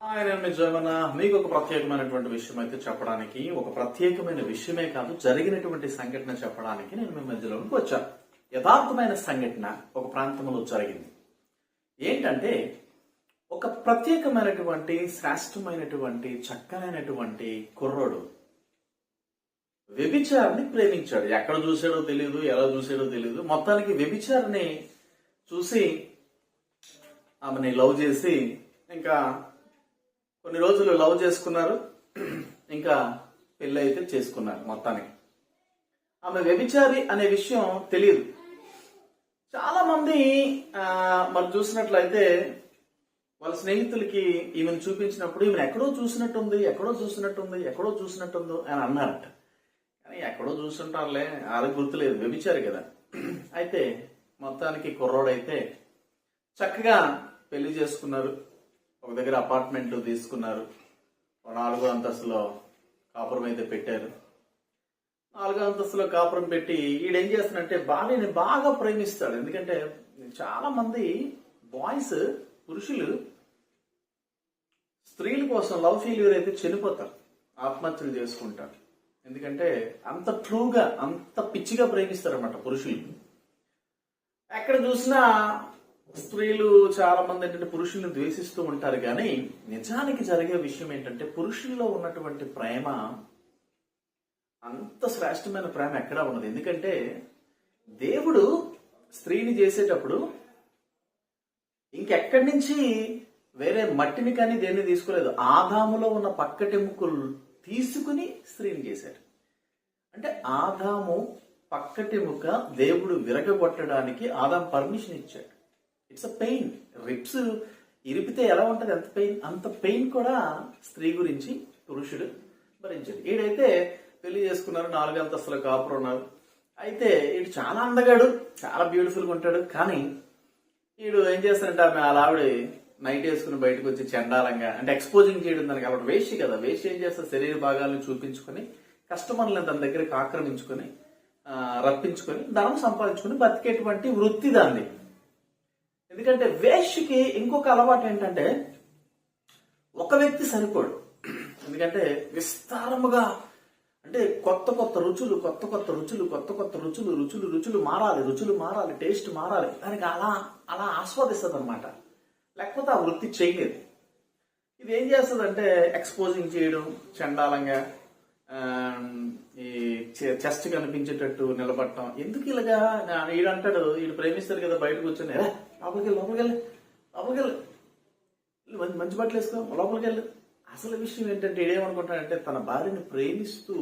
ఆయన మీకు ఒక ప్రత్యేకమైనటువంటి విషయం అయితే చెప్పడానికి ఒక ప్రత్యేకమైన విషయమే కాదు జరిగినటువంటి సంఘటన చెప్పడానికి నేను మీ మధ్యలోకి వచ్చాను యథార్థమైన సంఘటన ఒక ప్రాంతంలో జరిగింది. ఏంటంటే ఒక ప్రత్యేకమైనటువంటి శ్రేష్టమైనటువంటి చక్కనైనటువంటి కుర్రోడు వ్యభిచారిని ప్రేమించాడు. ఎక్కడ చూసాడో తెలియదు ఎలా చూసాడో తెలియదు మొత్తానికి వ్యభిచారిని చూసి ఆమెని లవ్ చేసి ఇంకా కొన్ని రోజులు లవ్ చేసుకున్నారు. ఇంకా పెళ్ళి అయితే చేసుకున్నారు మొత్తానికి. ఆమె వ్యభిచారి అనే విషయం తెలియదు. చాలా మంది మరి చూసినట్లయితే వాళ్ళ స్నేహితులకి ఈమెను చూపించినప్పుడు ఈమెను ఎక్కడో చూసినట్టుంది ఎక్కడో చూసినట్టుంది ఎక్కడో చూసినట్టుంది అని అన్నారట. కానీ ఎక్కడో చూస్తుంటారులే వాళ్ళకి గుర్తులేదు వ్యభిచారు కదా. అయితే మొత్తానికి కుర్రోడైతే చక్కగా పెళ్ళి చేసుకున్నారు. ఒక దగ్గర అపార్ట్మెంట్లు తీసుకున్నారు. ఒక నాలుగో అంతస్తులో కాపురం అయితే పెట్టారు. నాలుగో అంతస్తులో కాపురం పెట్టి ఈడేం చేస్తాడంటే భార్యని బాగా ప్రేమిస్తాడు. ఎందుకంటే చాలా మంది బాయ్స్ పురుషులు స్త్రీల కోసం లవ్ ఫెయిల్యూర్ అయితే చనిపోతారు. ఆత్మహత్యలు చేసుకుంటారు. ఎందుకంటే అంత ట్రూగా అంత పిచ్చిగా ప్రేమిస్తారు అనమాట పురుషులు. ఎక్కడ చూసినా స్త్రీలు చాలా మంది ఏంటంటే పురుషుల్ని ద్వేషిస్తూ ఉంటారు కానీ నిజానికి జరిగే విషయం ఏంటంటే పురుషుల్లో ఉన్నటువంటి ప్రేమ అంత శ్రేష్టమైన ప్రేమ ఎక్కడా ఉన్నది ఎందుకంటే దేవుడు స్త్రీని చేసేటప్పుడు ఇంకెక్కడి నుంచి వేరే మట్టిని కానీ దేన్ని తీసుకోలేదు ఆదాములో ఉన్న పక్కటెముకలు తీసుకుని స్త్రీని చేశాడు. అంటే ఆదాము పక్కటెముక దేవుడు విరగగొట్టడానికి ఆదాం పర్మిషన్ ఇచ్చాడు. ఇట్స్ అ పెయిన్ రిప్స్ ఇరిపితే ఎలా ఉంటుంది? ఎంత పెయిన్ అంత పెయిన్ కూడా స్త్రీ గురించి పురుషుడు భరించాడు ఈడైతే పెళ్ళి చేసుకున్నారు నాలుగు అంతస్తుల కాపురం ఉన్నారు. అయితే ఈడు చాలా అందగాడు చాలా బ్యూటిఫుల్గా ఉంటాడు. కానీ వీడు ఏం చేస్తాడంటే ఆమె అలా ఆవిడ నైట్ వేసుకుని బయటకు వచ్చి చండాలంగా అంటే ఎక్స్పోజింగ్ చేయడం దానికి అలా వేసి కదా. వేసి ఏం చేస్తా? శరీర భాగాలను చూపించుకొని కస్టమర్లను తన దగ్గరకు ఆక్రమించుకొని రప్పించుకొని ధనం సంపాదించుకొని బతికేటువంటి వృత్తి దాన్ని. ఎందుకంటే వేష్కి ఇంకొక అలవాటు ఏంటంటే ఒక వ్యక్తి సరిపోడు. ఎందుకంటే విస్తారముగా అంటే కొత్త కొత్త రుచులు కొత్త కొత్త రుచులు కొత్త కొత్త రుచులు రుచులు రుచులు మారాలి రుచులు మారాలి టేస్ట్ మారాలి. దానికి అలా అలా ఆస్వాదిస్తుంది అనమాట లేకపోతే ఆ వృత్తి చేయలేదు. ఇది ఏం చేస్తుందంటే ఎక్స్పోజింగ్ చేయడం చండాలంగా ఈ చెస్ట్ కనిపించేటట్టు నిలబడటం. ఎందుకు ఇలాగా? నా- అంటాడు ఈడు ప్రేమిస్తారు కదా బయటకు కూర్చొని. "ఏ, లోపలికి వెళ్ళి లోపలికి వెళ్ళి లోపలికి వెళ్ళి మంచి బట్టలు వేసుకో లోపలికి వెళ్ళి అసలు విషయం ఏంటంటే ఈడేమనుకుంటాడంటే తన భార్యని ప్రేమిస్తూ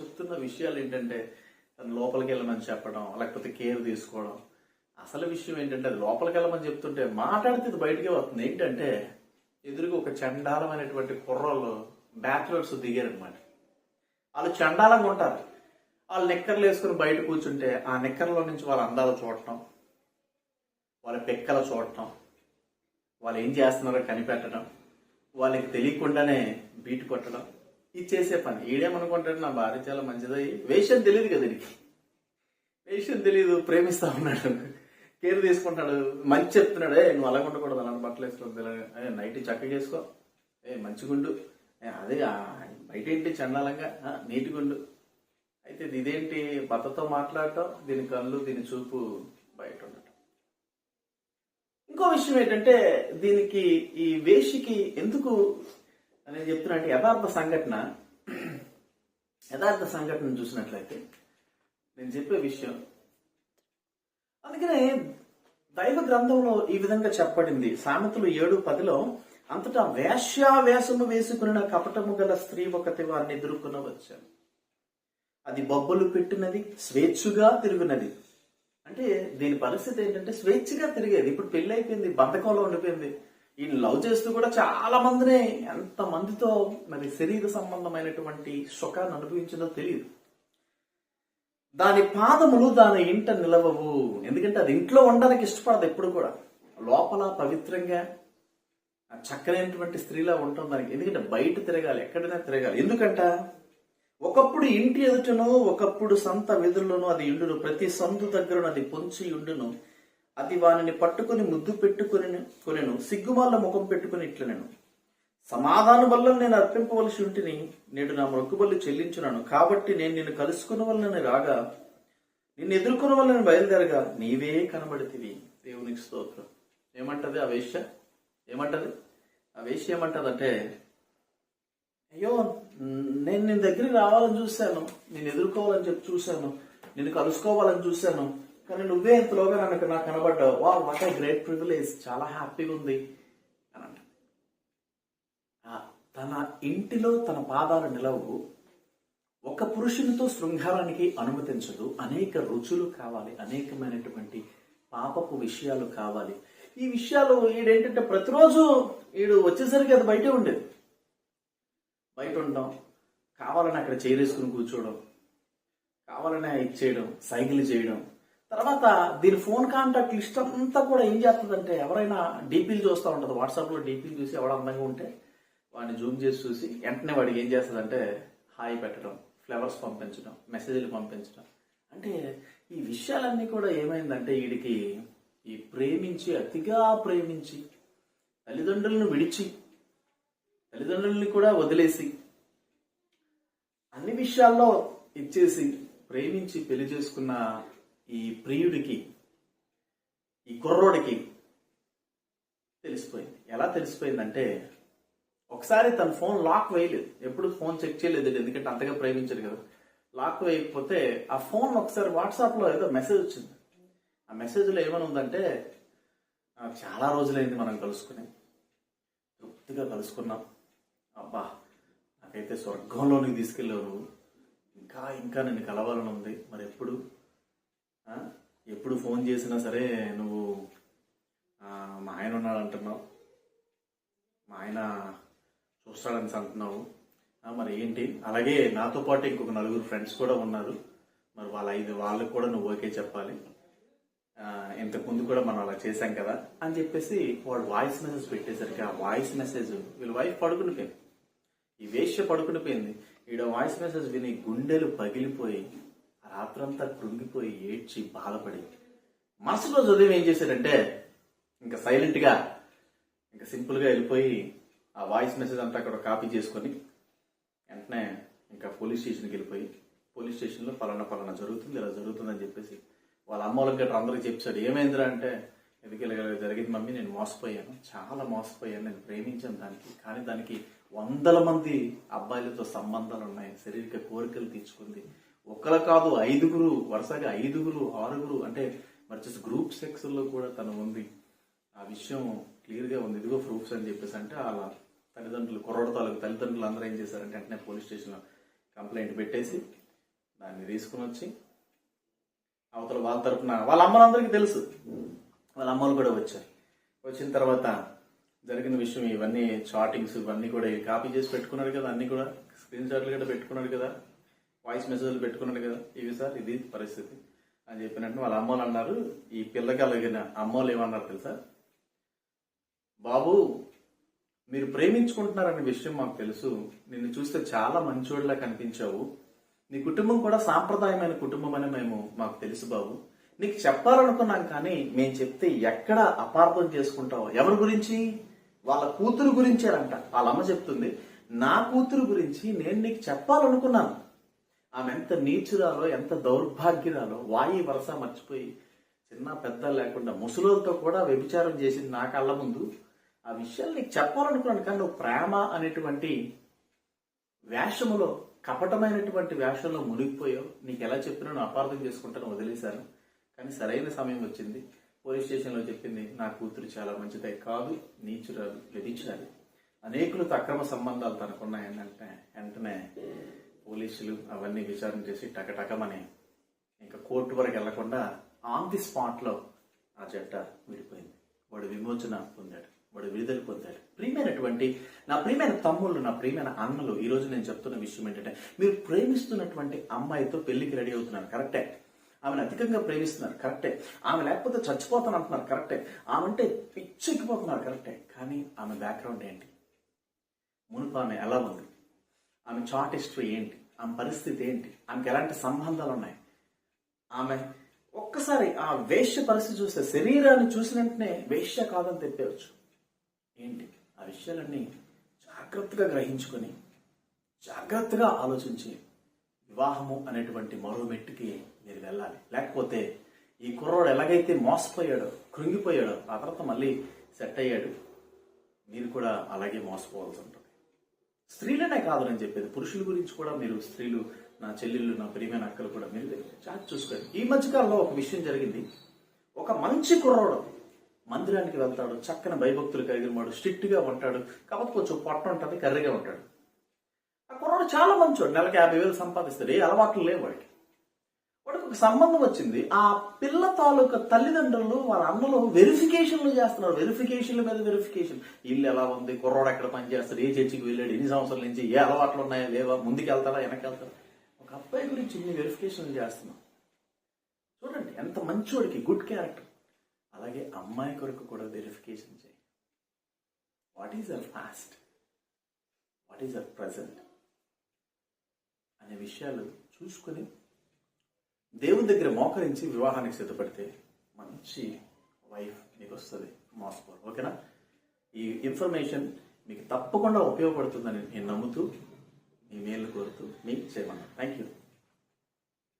చెప్తున్న విషయాలు ఏంటంటే తను లోపలికి వెళ్ళమని చెప్పడం లేకపోతే కేర్ తీసుకోవడం. అసలు విషయం ఏంటంటే అది లోపలికి వెళ్ళమని చెప్తుంటే మాట్లాడితే ఇది బయటకే వస్తుంది. ఏంటంటే ఎదురుగా ఒక చండాలమైనటువంటి కుర్రోళ్ళు బ్యాచులర్స్ దిగారనమాట వాళ్ళు చండాలంగా ఉంటారు. వాళ్ళు నిక్కర్లు వేసుకుని బయట కూర్చుంటే ఆ నిక్కర్లో నుంచి వాళ్ళ అందాలు చూడటం వాళ్ళ పెక్కలు చూడటం వాళ్ళు ఏం చేస్తున్నారో కనిపెట్టడం వాళ్ళకి తెలియకుండానే బీటు కొట్టడం ఇది చేసే పని. ఈడేమనుకుంటాడు నా భార్య చాలా మంచిది. వేషం తెలియదు కదా దీనికి వేషం తెలియదు ప్రేమిస్తా ఉన్నాడు. కేర్ తీసుకుంటాడు మంచి చెప్తున్నాడు. ఏ నువ్వు అలాగ ఉండకూడదు అలాంటి బట్టలు వేసుకోవద్దు నైట్ చక్కగా చేసుకో ఏ మంచిగుండు. ఏ, అదే ఆ, చండాలంగా నీటిగుండు అయితే ఇదేంటి భర్తతో మాట్లాడటం? దీని కళ్ళు దీని చూపు బయట ఉండటం ఇంకో విషయం ఏంటంటే దీనికి ఈ వేషికి ఎందుకు నేను చెప్తున్నా అంటే యథార్థ సంఘటన యథార్థ సంఘటన చూసినట్లయితే నేను చెప్పే విషయం. అందుకనే దైవ గ్రంథంలో ఈ విధంగా చెప్పబడింది. సామెతలు ఏడు పదిలో అంతటా వేశ్యావేషము వేసుకున్న కపటము గల స్త్రీ ఒకటి వారిని ఎదుర్కొన వచ్చాను అది బొబ్బలు పెట్టినది స్వేచ్ఛగా తిరుగునది. అంటే దీని పరిస్థితి ఏంటంటే స్వేచ్ఛగా తిరిగేది. ఇప్పుడు పెళ్ళి అయిపోయింది బంధకంలో ఉండిపోయింది. ఈ లవ్ చేస్తూ కూడా చాలా మందినే ఎంత మందితో మరి శరీర సంబంధమైనటువంటి సుఖాన్ని అనుభవించిందో తెలియదు. దాని పాదములు దాని ఇంట నిలవవు. ఎందుకంటే అది ఇంట్లో ఉండడానికి ఇష్టపడదు ఎప్పుడు కూడా. లోపల పవిత్రంగా చక్కనైనటువంటి స్త్రీలా ఉంటాం దానికి. ఎందుకంటే బయట తిరగాలి ఎక్కడైనా తిరగాలి. ఎందుకంట? ఒకప్పుడు ఇంటి ఎదుటను ఒకప్పుడు సంత వెదురులోను అది ఉండును. ప్రతి సందు దగ్గరను అది పొంచి ఉండును. అది వానిని పట్టుకుని ముద్దు పెట్టుకుని కొనెను. సిగ్గుమాల ముఖం పెట్టుకుని ఇట్లనెను. సమాధాన వల్ల నేను అర్పింపవలసి ఉంటిని నేడు నా మొక్కుబళ్ళు చెల్లించున్నాను కాబట్టి నేను నిన్ను కలుసుకున్న వల్లని రాగా నిన్ను ఎదుర్కొన్న వల్లని బయలుదేరగా నీవే కనబడితివి. దేవునికి స్తోత్రం. ఏమంటది ఆ వేష్య ఏమంటది? ఆ వేష్య ఏమంటదంటే అయ్యో నేను నీ దగ్గరికి రావాలని చూశాను. నేను ఎదుర్కోవాలని చెప్పి చూశాను. నేను కలుసుకోవాలని చూశాను. కానీ నువ్వే ఇంతలోగా నాకు నాకు కనబడ్డావు. వా వాట్ ఏ గ్రేట్ ప్రివిలేజ్ చాలా హ్యాపీగా ఉంది. అని అంట ఆ, తన ఇంటిలో తన పాదాలు నిలవు ఒక పురుషునితో శృంగారానికి అనుమతించదు. అనేక రుచులు కావాలి. అనేకమైనటువంటి పాపపు విషయాలు కావాలి. ఈ విషయాలు ఈడేంటంటే ప్రతిరోజు వీడు వచ్చేసరికి అది బయటే ఉండేది. బయట ఉండడం కావాలని అక్కడ చేరేసుకుని కూర్చోవడం కావాలని ఇచ్చేయడం సైకిల్ చేయడం. తర్వాత దీని ఫోన్ కాంటాక్ట్ లిస్ట్ అంతా కూడా ఏం చేస్తుందంటే ఎవరైనా డీపీలు చూస్తూ ఉంటుంది. వాట్సాప్లో డీపీలు చూసి ఎవడ అందంగా ఉంటే వాడిని జూమ్ చేసి చూసి వెంటనే వాడికి ఏం చేస్తుందంటే హాయి పెట్టడం ఫ్లవర్స్ పంపించడం మెసేజ్లు పంపించడం. అంటే ఈ విషయాలన్నీ కూడా ఏమైందంటే వీడికి ఈ ప్రేమించి అతిగా ప్రేమించి తల్లిదండ్రులను విడిచి తల్లిదండ్రుల్ని కూడా వదిలేసి అన్ని విషయాల్లో ఇచ్చేసి ప్రేమించి పెళ్ళి చేసుకున్న ఈ ప్రియుడికి ఈ కుర్రోడికి తెలిసిపోయింది. ఎలా తెలిసిపోయిందంటే ఒకసారి తన ఫోన్ లాక్ వేయలేదు. ఎప్పుడు ఫోన్ చెక్ చేయలేదు ఎందుకంటే అంతగా ప్రేమించారు కదా. లాక్ వేయకపోతే ఆ ఫోన్ ఒకసారి వాట్సాప్లో ఏదో మెసేజ్ వచ్చింది. ఆ మెసేజ్లో ఏమని ఉందంటే చాలా రోజులైంది మనం కలుసుకుని. తృప్తిగా కలుసుకున్నాం. అబ్బా నాకైతే స్వర్గంలోనికి తీసుకెళ్ళావు నువ్వు. ఇంకా ఇంకా నేను కలవాలని ఉంది. మరి ఎప్పుడు ఎప్పుడు ఫోన్ చేసినా సరే నువ్వు మా ఆయన ఉన్నాడు అంటున్నావు మా ఆయన చూస్తాడని అంటున్నావు మరి ఏంటి? అలాగే నాతో పాటు ఇంకొక నలుగురు ఫ్రెండ్స్ కూడా ఉన్నారు. మరి వాళ్ళ ఐదు వాళ్ళకి కూడా నువ్వు ఓకే చెప్పాలి. ఇంతకు ముందు కూడా మనం అలా చేశాం కదా అని చెప్పేసి వాడు వాయిస్ మెసేజ్ పెట్టేసరికి ఆ వాయిస్ మెసేజ్ వీళ్ళ వైఫ్ పడుకునిపోయింది ఈ వేష్య పడుకునిపోయింది ఈడ వాయిస్ మెసేజ్ విని గుండెలు పగిలిపోయి రాత్రంతా కృంగిపోయి ఏడ్చి బాధపడి మనసులో చదివి ఏం చేశాడంటే ఇంకా సైలెంట్గా ఇంకా సింపుల్గా వెళ్ళిపోయి ఆ వాయిస్ మెసేజ్ అంతా అక్కడ కాపీ చేసుకొని వెంటనే ఇంకా పోలీస్ స్టేషన్కి వెళ్ళిపోయి పోలీస్ స్టేషన్లో ఫలానా ఫలానా జరుగుతుంది ఇలా జరుగుతుందని చెప్పేసి వాళ్ళ అమ్మ వాళ్ళకి గట్రా అందరికి చెప్పాడు ఏమైందిరా అంటే ఎందుకు ఇలా జరిగింది మమ్మీ నేను మోసపోయాను చాలా మోసపోయాను నేను ప్రేమించాను దానికి కానీ దానికి వందల మంది అబ్బాయిలతో సంబంధాలు ఉన్నాయి శరీరక కోరికలు తీర్చుకుంది. ఒకరు కాదు ఐదుగురు వరుసగా ఐదుగురు ఆరుగురు అంటే మరి జస్ట్ గ్రూప్ సెక్స్లో కూడా తను ఉంది. ఆ విషయం క్లియర్గా ఉంది. ఇదిగో ప్రూఫ్స్ అని చెప్పేసి అంటే వాళ్ళ తల్లిదండ్రులు కుర్రోడ తాలూకు తల్లిదండ్రులు అందరూ ఏం చేశారంటే వెంటనే పోలీస్ స్టేషన్లో కంప్లైంట్ పెట్టేసి దాన్ని తీసుకుని వచ్చి అవతల వాళ్ళ తరపున. వాళ్ళ అమ్మలందరికీ తెలుసు. వాళ్ళ అమ్మలు కూడా వచ్చారు. వచ్చిన తర్వాత జరిగిన విషయం ఇవన్నీ చాటింగ్స్ ఇవన్నీ కూడా కాపీ చేసి పెట్టుకున్నారు కదా అన్ని కూడా స్క్రీన్ షాట్లు కూడా పెట్టుకున్నాడు కదా వాయిస్ మెసేజ్లు పెట్టుకున్నాడు కదా. ఇవి సార్ ఇది పరిస్థితి అని చెప్పినట్టు వాళ్ళ అమ్మలు అన్నారు. ఈ పిల్లకి అలాగిన అమ్మోళ్ళు ఏమన్నారు తెలుసా? బాబు మీరు ప్రేమించుకుంటున్నారనే విషయం మాకు తెలుసు. నిన్ను చూస్తే చాలా మంచోడిలా కనిపించావు. నీ కుటుంబం కూడా సాంప్రదాయమైన కుటుంబం అని మేము మాకు తెలుసు బాబు. నీకు చెప్పాలనుకున్నాం కానీ మేము చెప్తే ఎక్కడ అపార్థం చేసుకుంటావు? ఎవరి గురించి? వాళ్ళ కూతురు గురించేనంట వాళ్ళ అమ్మ చెప్తుంది నా కూతురు గురించి నేను నీకు చెప్పాలనుకున్నాను. ఆమె ఎంత నీచురాలో ఎంత దౌర్భాగ్యురాలో వాయి వరస మర్చిపోయి చిన్న పెద్ద లేకుండా ముసలోలతో కూడా వ్యభిచారం చేసింది నా కళ్ళ ముందు. ఆ విషయాలు నీకు చెప్పాలనుకున్నాను కానీ నువ్వు ప్రేమ అనేటువంటి వేషములో కపటమైనటువంటి వ్యాసంలో మునిగిపోయావు. నీకు ఎలా చెప్పినా నువ్వు అపార్థం చేసుకుంటాను వదిలేశాను. కానీ సరైన సమయం వచ్చింది. పోలీస్ స్టేషన్లో చెప్పింది నా కూతురు చాలా మంచిదే. కాదు నీచురాదు వ్యభిచారి. అనేకులు అక్రమ సంబంధాలు తనకున్నాయని అంటే వెంటనే పోలీసులు అవన్నీ విచారణ చేసి టకటకమని ఇంకా కోర్టు వరకు వెళ్ళకుండా ఆన్ ది స్పాట్లో ఆ జట్ట విడిపోయింది. వాడు విమోచన పొందాడు. వాడు విడుదల పొందాడు. ప్రియమైనటువంటి నా ప్రియమైన తమ్ముళ్ళు నా ప్రియమైన అన్నలు ఈ రోజు నేను చెప్తున్న విషయం ఏంటంటే మీరు ప్రేమిస్తున్నటువంటి అమ్మాయితో పెళ్ళికి రెడీ అవుతున్నారు కరెక్టే. ఆమెను అధికంగా ప్రేమిస్తున్నారు కరెక్టే. ఆమె లేకపోతే చచ్చిపోతాను అంటున్నారు కరెక్టే. ఆమె అంటే పిచ్చెక్కిపోతున్నారు కరెక్టే. కానీ ఆమె బ్యాక్గ్రౌండ్ ఏంటి? మునుపు ఆమె ఎలా ఉంది? ఆమె చాట్ హిస్టరీ ఏంటి? ఆమె పరిస్థితి ఏంటి? ఆమెకి ఎలాంటి సంబంధాలు ఉన్నాయి? ఆమె ఒక్కసారి ఆ వేష్య పరిస్థితి చూస్తే శరీరాన్ని చూసిన వెంటనే వేష్య కాదని తెప్పవచ్చు ఏంటి? ఆ విషయాలన్నీ జాగ్రత్తగా గ్రహించుకొని జాగ్రత్తగా ఆలోచించి వివాహము అనేటువంటి మరో మెట్టుకి మీరు వెళ్ళాలి. లేకపోతే ఈ కుర్రోడు ఎలాగైతే మోసపోయాడో కృంగిపోయాడో ఆ తర్వాత మళ్ళీ సెట్ అయ్యాడు మీరు కూడా అలాగే మోసపోవాల్సి ఉంటుంది. స్త్రీలనే కాదు నేను చెప్పేది. పురుషుల గురించి కూడా మీరు స్త్రీలు నా చెల్లెళ్ళు నా ప్రియమైన అక్కలు కూడా మీరు జాగ్రత్త చూసుకోండి. ఈ మధ్యకాలంలో ఒక విషయం జరిగింది. ఒక మంచి కుర్రోడు మందిరానికి వెళ్తాడు చక్కని భయభక్తులు కలిగిన వాడు స్ట్రిక్ట్గా ఉంటాడు. కాబట్టి కొంచెం పొట్ట ఉంటుంది కర్రీగా ఉంటాడు. ఆ కుర్రోడు చాలా మంచోడు నెలకి యాభై వేలు సంపాదిస్తాడు ఏ అలవాట్లు లేవు వాడికి. వాడికి ఒక సంబంధం వచ్చింది ఆ పిల్ల తాలూకా తల్లిదండ్రులు వాళ్ళ అన్నలు వెరిఫికేషన్లు చేస్తున్నారు వెరిఫికేషన్ల మీద వెరిఫికేషన్ ఇల్లు ఎలా ఉంది కుర్రాడు ఎక్కడ పని చేస్తాడు ఏ చర్చికి వెళ్ళాడు ఎన్ని సంవత్సరాల నుంచి ఏ అలవాట్లు ఉన్నాయా లేవా ముందుకు వెళ్తాడా వెనక్కి వెళ్తాడా ఒక అబ్బాయి గురించి ఇన్ని వెరిఫికేషన్లు చేస్తున్నాం. చూడండి ఎంత మంచోడికి గుడ్ క్యారెక్టర్ అలాగే అమ్మాయి కొరకు కూడా వెరిఫికేషన్ చేయి. What is our past what is our present అనే విషయాలు చూసుకొని దేవుని దగ్గర మోకరించి వివాహానికి సిద్ధపడితే మంచి వైఫ్ మీకు వస్తుంది మాస్కోర్ ఓకేనా? ఈ ఇన్ఫర్మేషన్ మీకు తప్పకుండా ఉపయోగపడుతుందని నేను నమ్ముతూ మీ మేలు కోరుతూ మీకు చేయమన్నా థ్యాంక్ యూ